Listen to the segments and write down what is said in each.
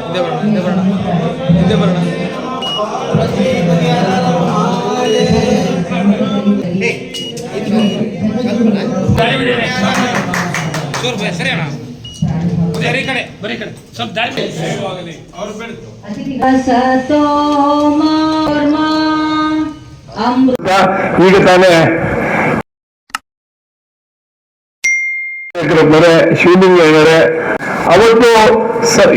ಹಿಂದೆ ಬರೋಣ ಹಿಂದೆ ಬರೋಣ ಹಿಂದೆ ಬರೋಣ ಚೂರು ಬೈ ಸರಿ ಅಣ್ಣ ಬರೀ ಕಡೆ ಬರೀ ಕಡೆ ಸ್ವಲ್ಪ ದಾರಿ ಅವ್ರು ಬೇಡ ಈಗ ತಾನೇ ಬರೆ ಶಿವಲಿಂಗ ಇದ್ದಾರೆ ಅವತ್ತು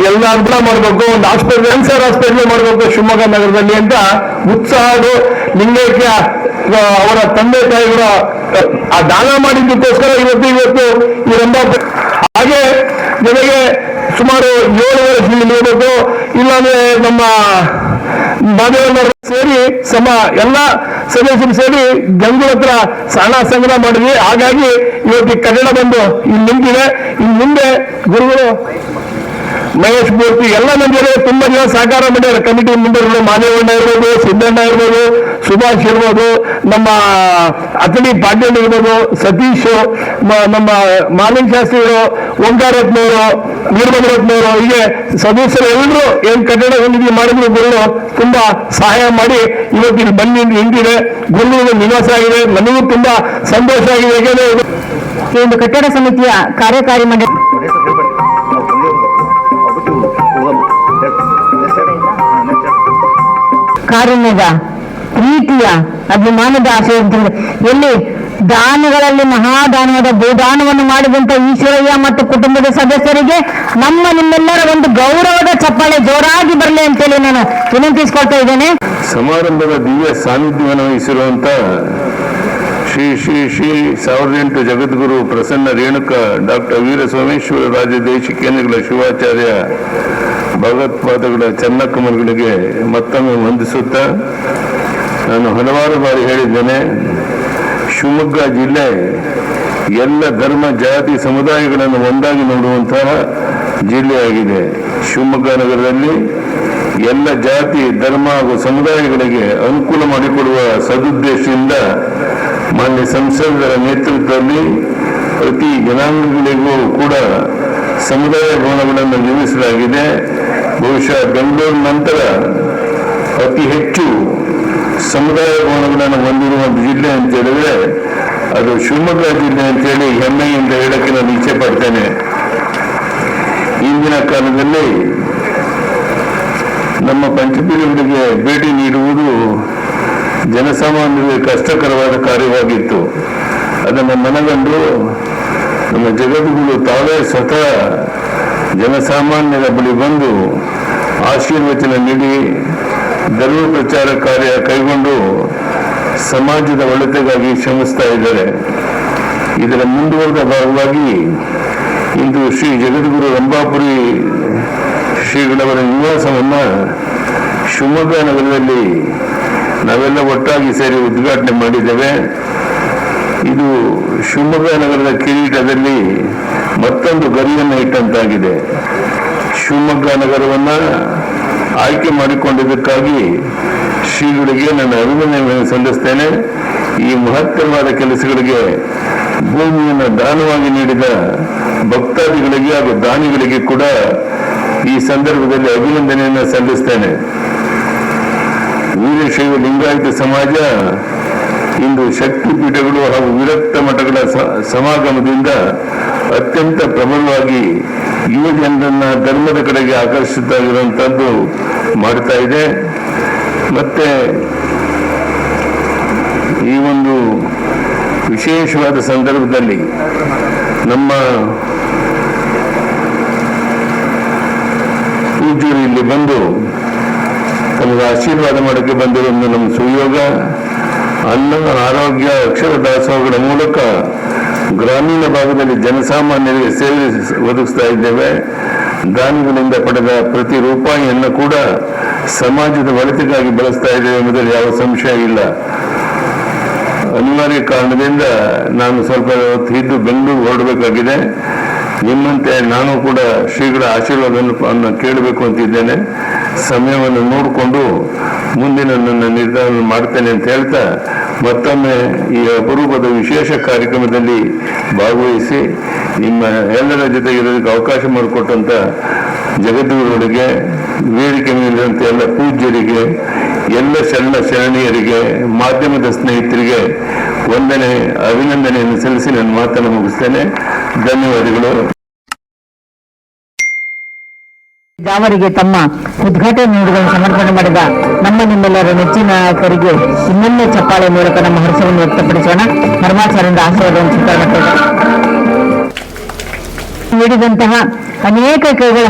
ಎಲ್ಲ ಅರ್ಥ ಮಾಡಬೇಕು, ಒಂದು ಹಾಸ್ಪಿಟಲ್ ಕ್ಯಾನ್ಸರ್ ಆಸ್ಪತ್ರೆ ಮಾಡಬೇಕು ಶಿವಮೊಗ್ಗ ನಗರದಲ್ಲಿ ಅಂತ ಉತ್ಸಾಹ ಲಿಂಗೈಕ್ಯ ಅವರ ತಂದೆ ತಾಯಿಗಳ, ಆ ದಾನ ಮಾಡಿದ್ದಕ್ಕೋಸ್ಕರ ಇವತ್ತು ಇವತ್ತು ಈ ಹಾಗೆ ನನಗೆ ಸುಮಾರು ಏಳು ಇರಬೇಕು ಇಲ್ಲಾಂದ್ರೆ ನಮ್ಮ ಮಾದೇವಣ್ಣರು ಸೇರಿ ಸಮ, ಎಲ್ಲ ಸದಸ್ಯರು ಸೇರಿ ಗಂಗೂರ ಹತ್ರ ಸಣ್ಣ ಸಂಗ್ರಹ ಮಾಡಿದ್ವಿ. ಹಾಗಾಗಿ ಇವತ್ತು ಕನ್ನಡ ಬಂದು ಇಲ್ಲಿ ನಿಂತಿದೆ ಇನ್ ಮುಂದೆ ಗುರುಗಳು ಮಹೇಶ್ ಮೂರ್ತಿ ಎಲ್ಲ ಮಂದಿರು ತುಂಬಾ ಜನ ಸಹಕಾರ ಮಾಡಿದ್ದಾರೆ ಕಮಿಟಿ ಮೆಂಬರ್ಗಳು ಮಾದೇವಣ್ಣ ಇರ್ಬೋದು, ಸಿದ್ದಣ್ಣ ಇರ್ಬೋದು, ಸುಭಾಷ್ ಇರ್ಬೋದು, ನಮ್ಮ ಅತನಿ ಪಾಟೀಲ್ ಇರ್ಬೋದು, ಸತೀಶ್ ನಮ್ಮ ಮಾಲಿನ್ ಶಾಸ್ತ್ರಿಗಳು ಓಂಕಾರತ್ನವರು ವೀರಭದ್ರತ್ನವರು ಹೀಗೆ ಸದಸ್ಯರು ಎಲ್ಲರೂ ಏನ್ ಕಟ್ಟಡ ಹೊಂದಿದ್ವಿ ಮಾಡಿದ್ರು ಗುರು ತುಂಬಾ ಸಹಾಯ ಮಾಡಿ ಇವತ್ತು ಇಲ್ಲಿ ಬಂದಿ ಹಿಂದಿದೆ ಗುರುಗಳ ನಿವಾಸ ಆಗಿದೆ. ನನಗೂ ತುಂಬಾ ಸಂತೋಷ ಆಗಿದೆ. ಯಾಕೆಂದ್ರೆ ಒಂದು ಕಟ್ಟಡ ಸಮಿತಿಯ ಕಾರ್ಯಕಾರಿ ಮಂಡಳಿ ಕಾರುಣ್ಯದ ಪ್ರೀತಿಯ ಅಭಿಮಾನದ ಆಶಯ ಅಂತಂದ್ರೆ ಎಲ್ಲಿ ದಾನಗಳಲ್ಲಿ ಮಹಾದಾನವಾದ ಭೂದಾನವನ್ನು ಮಾಡಿದಂತ ಈಶ್ವರಯ್ಯ ಮತ್ತು ಕುಟುಂಬದ ಸದಸ್ಯರಿಗೆ ನಮ್ಮ ನಿಮ್ಮೆಲ್ಲರ ಒಂದು ಗೌರವದ ಚಪ್ಪಾಳೆ ಜೋರಾಗಿ ಬರಲಿ ಅಂತೇಳಿ ನಾನು ವಿನಂತಿಸ್ಕೊಳ್ತಾ ಇದ್ದೇನೆ. ಸಮಾರಂಭದ ದಿವ್ಯ ಸಾನ್ನಿಧ್ಯವನ್ನು ವಹಿಸಿರುವಂತ ಶ್ರೀ ಶ್ರೀ ಶ್ರೀ ಸಾವಿರದ ಎಂಟು ಜಗದ್ಗುರು ಪ್ರಸನ್ನ ರೇಣುಕ ಡಾಕ್ಟರ್ ವೀರ ಸೋಮೇಶ್ವರ ರಾಜ ದೇಶಿಕೇಂದ್ರಗಳ ಶಿವಾಚಾರ್ಯ ಭಗವತ್ಪಾದಗಳ ಚನ್ನಕಮಲ್ಗಳಿಗೆ ಮತ್ತೊಮ್ಮೆ ವಂದಿಸುತ್ತಾ ನಾನು ಹಲವಾರು ಬಾರಿ ಹೇಳಿದ್ದೇನೆ, ಶಿವಮೊಗ್ಗ ಜಿಲ್ಲೆ ಎಲ್ಲ ಧರ್ಮ, ಜಾತಿ, ಸಮುದಾಯಗಳನ್ನು ಒಂದಾಗಿ ನೋಡುವಂತಹ ಜಿಲ್ಲೆಯಾಗಿದೆ. ಶಿವಮೊಗ್ಗ ನಗರದಲ್ಲಿ ಎಲ್ಲ ಜಾತಿ, ಧರ್ಮ ಹಾಗೂ ಸಮುದಾಯಗಳಿಗೆ ಅನುಕೂಲ ಮಾಡಿಕೊಡುವ ಸದುದ್ದೇಶದಿಂದ ಮಾನ್ಯ ಸಂಸದರ ನೇತೃತ್ವದಲ್ಲಿ ಪ್ರತಿ ಜನಾಂಗಗಳಿಗೂ ಕೂಡ ಸಮುದಾಯ ಭವನಗಳನ್ನು ನಿರ್ಮಿಸಲಾಗಿದೆ. ಬಹುಶಃ ಬೆಂಗಳೂರು ನಂತರ ಅತಿ ಹೆಚ್ಚು ಸಮುದಾಯ ಭವನಗಳನ್ನು ಹೊಂದಿರುವ ಜಿಲ್ಲೆ ಅಂತ ಹೇಳಿದ್ರೆ ಅದು ಶಿವಮೊಗ್ಗ ಜಿಲ್ಲೆ ಅಂತೇಳಿ ಹೆಮ್ಮೆಯಿಂದ ಹೇಳಕ್ಕೆ ನಾನು ಇಚ್ಛೆ ಪಡ್ತೇನೆ. ಇಂದಿನ ಕಾಲದಲ್ಲಿ ನಮ್ಮ ಪಂಚಪೀಠಗಳಿಗೆ ಭೇಟಿ ನೀಡುವುದು ಜನಸಾಮಾನ್ಯರಿಗೆ ಕಷ್ಟಕರವಾದ ಕಾರ್ಯವಾಗಿತ್ತು. ಅದನ್ನು ಮನಗಂಡು ನಮ್ಮ ಜಗದ್ಗುರು ತಾವೇ ಸ್ವತಃ ಜನಸಾಮಾನ್ಯರ ಬಳಿ ಬಂದು ಆಶೀರ್ವಚನ ನೀಡಿ, ಧರ್ಮ ಪ್ರಚಾರ ಕಾರ್ಯ ಕೈಗೊಂಡು ಸಮಾಜದ ಒಳಿತಿಗಾಗಿ ಶ್ರಮಿಸ್ತಾ ಇದ್ದಾರೆ. ಇದರ ಮುಂದುವರೆದ ಭಾಗವಾಗಿ ಇಂದು ಶ್ರೀ ಜಗದ್ಗುರು ರಂಭಾಪುರಿ ಶ್ರೀಗಳವರ ನಿವಾಸವನ್ನು ಶಿವಮೊಗ್ಗ ನಗರದಲ್ಲಿ ನಾವೆಲ್ಲ ಒಟ್ಟಾಗಿ ಸೇರಿ ಉದ್ಘಾಟನೆ ಮಾಡಿದ್ದೇವೆ. ಇದು ಶಿವಮೊಗ್ಗ ನಗರದ ಕಿರೀಟದಲ್ಲಿ ಮತ್ತೊಂದು ಗರಿಯನ್ನು ಇಟ್ಟಂತಾಗಿದೆ. ಶಿವಮೊಗ್ಗ ನಗರವನ್ನ ಆಯ್ಕೆ ಮಾಡಿಕೊಂಡಿದ್ದಕ್ಕಾಗಿ ಶ್ರೀಗಳಿಗೆ ನನ್ನ ಅಭಿನಂದನೆಯನ್ನು ಸಲ್ಲಿಸ್ತೇನೆ. ಈ ಮಹತ್ತರವಾದ ಕೆಲಸಗಳಿಗೆ ಭೂಮಿಯನ್ನು ದಾನವಾಗಿ ನೀಡಿದ ಭಕ್ತಾದಿಗಳಿಗೆ ಹಾಗೂ ದಾನಿಗಳಿಗೆ ಕೂಡ ಈ ಸಂದರ್ಭದಲ್ಲಿ ಅಭಿನಂದನೆಯನ್ನು ಸಲ್ಲಿಸ್ತೇನೆ. ವೀರಶೈವ ಲಿಂಗಾಯತ ಸಮಾಜ ಇಂದು ಶಕ್ತಿ ಪೀಠಗಳು ಹಾಗೂ ವಿರಕ್ತ ಮಠಗಳ ಸಮಾಗಮದಿಂದ ಅತ್ಯಂತ ಪ್ರಬಲವಾಗಿ ಯುವ ಜನರನ್ನ ಧರ್ಮದ ಕಡೆಗೆ ಆಕರ್ಷಿತಾಗಿರುವಂತದ್ದು ಮಾಡ್ತಾ ಇದೆ. ಮತ್ತೆ ಈ ಒಂದು ವಿಶೇಷವಾದ ಸಂದರ್ಭದಲ್ಲಿ ನಮ್ಮ ಪೂಜ್ಯರು ಬಂದು ತಮಗೆ ಆಶೀರ್ವಾದ ಮಾಡೋಕ್ಕೆ ಬಂದಿರೋದು ನಮ್ಮ ಸುಯೋಗ ಅನ್ನ ಆರೋಗ್ಯ ಅಕ್ಷರ ದಾಸೋಹಗಳ ಮೂಲಕ ಗ್ರಾಮೀಣ ಭಾಗದಲ್ಲಿ ಜನಸಾಮಾನ್ಯರಿಗೆ ಸೇವೆ ಒದಗಿಸ್ತಾ ಇದ್ದೇವೆ. ದಾನಿಗಳಿಂದ ಪಡೆದ ಪ್ರತಿ ರೂಪಾಯಿಯನ್ನು ಕೂಡ ಸಮಾಜದ ಒಳಿತಿಗಾಗಿ ಬಳಸ್ತಾ ಇದ್ದೇವೆ ಎಂಬುದರಲ್ಲಿ ಯಾವ ಸಂಶಯ ಇಲ್ಲ. ಅನಿವಾರ್ಯ ಕಾರಣದಿಂದ ನಾನು ಸ್ವಲ್ಪ ಹೊತ್ತು ಇದ್ದು ಬೆಂಗಳೂರು ಹೊರಡಬೇಕಾಗಿದೆ. ನಿಮ್ಮಂತೆ ನಾನು ಕೂಡ ಶ್ರೀಗಳ ಆಶೀರ್ವಾದವನ್ನು ಕೇಳಬೇಕು ಅಂತಿದ್ದೇನೆ. ಸಮಯವನ್ನು ನೋಡಿಕೊಂಡು ಮುಂದಿನ ನನ್ನ ಮಾಡ್ತೇನೆ ಅಂತ ಹೇಳ್ತಾ ಮತ್ತೊಮ್ಮೆ ಈ ಅಪರೂಪದ ವಿಶೇಷ ಕಾರ್ಯಕ್ರಮದಲ್ಲಿ ಭಾಗವಹಿಸಿ ನಿಮ್ಮ ಎಲ್ಲರ ಜೊತೆಗೆ ಇರೋದಕ್ಕೆ ಅವಕಾಶ ಮಾಡಿಕೊಟ್ಟಂತ ಜಗದ್ಗುರುಗಳಿಗೆ, ವೇದಿಕೆ ಮೇಲಿರುವಂತ ಎಲ್ಲ ಪೂಜ್ಯರಿಗೆ, ಎಲ್ಲ ಶರಣ ಶರಣೀಯರಿಗೆ, ಮಾಧ್ಯಮದ ಸ್ನೇಹಿತರಿಗೆ ವಂದನೆ, ಅಭಿನಂದನೆಯನ್ನು ಸಲ್ಲಿಸಿ ನನ್ನ ಮಾತನ್ನು ಮುಗಿಸ್ತೇನೆ. ಧನ್ಯವಾದಗಳು. ಅವರಿಗೆ ತಮ್ಮ ಉದ್ಘಾಟನೆ ನುಡಿಗಳನ್ನು ಸಮರ್ಪಣೆ ಮಾಡಿದ ನಮ್ಮ ನಿಮ್ಮೆಲ್ಲರ ನೆಚ್ಚಿನ ನಾಯಕರಿಗೆ ಇನ್ನೊಮ್ಮೆ ಚಪ್ಪಾಳೆ ಮೂಲಕ ನಮ್ಮ ಹರ್ಷವನ್ನು ವ್ಯಕ್ತಪಡಿಸೋಣ. ಧರ್ಮಾಚಾರ್ಯರಿಂದ ಆಶೀರ್ವಾದವನ್ನು ಚಿತ್ರ ನೀಡಿದಂತಹ ಅನೇಕ ಕೈಗಳ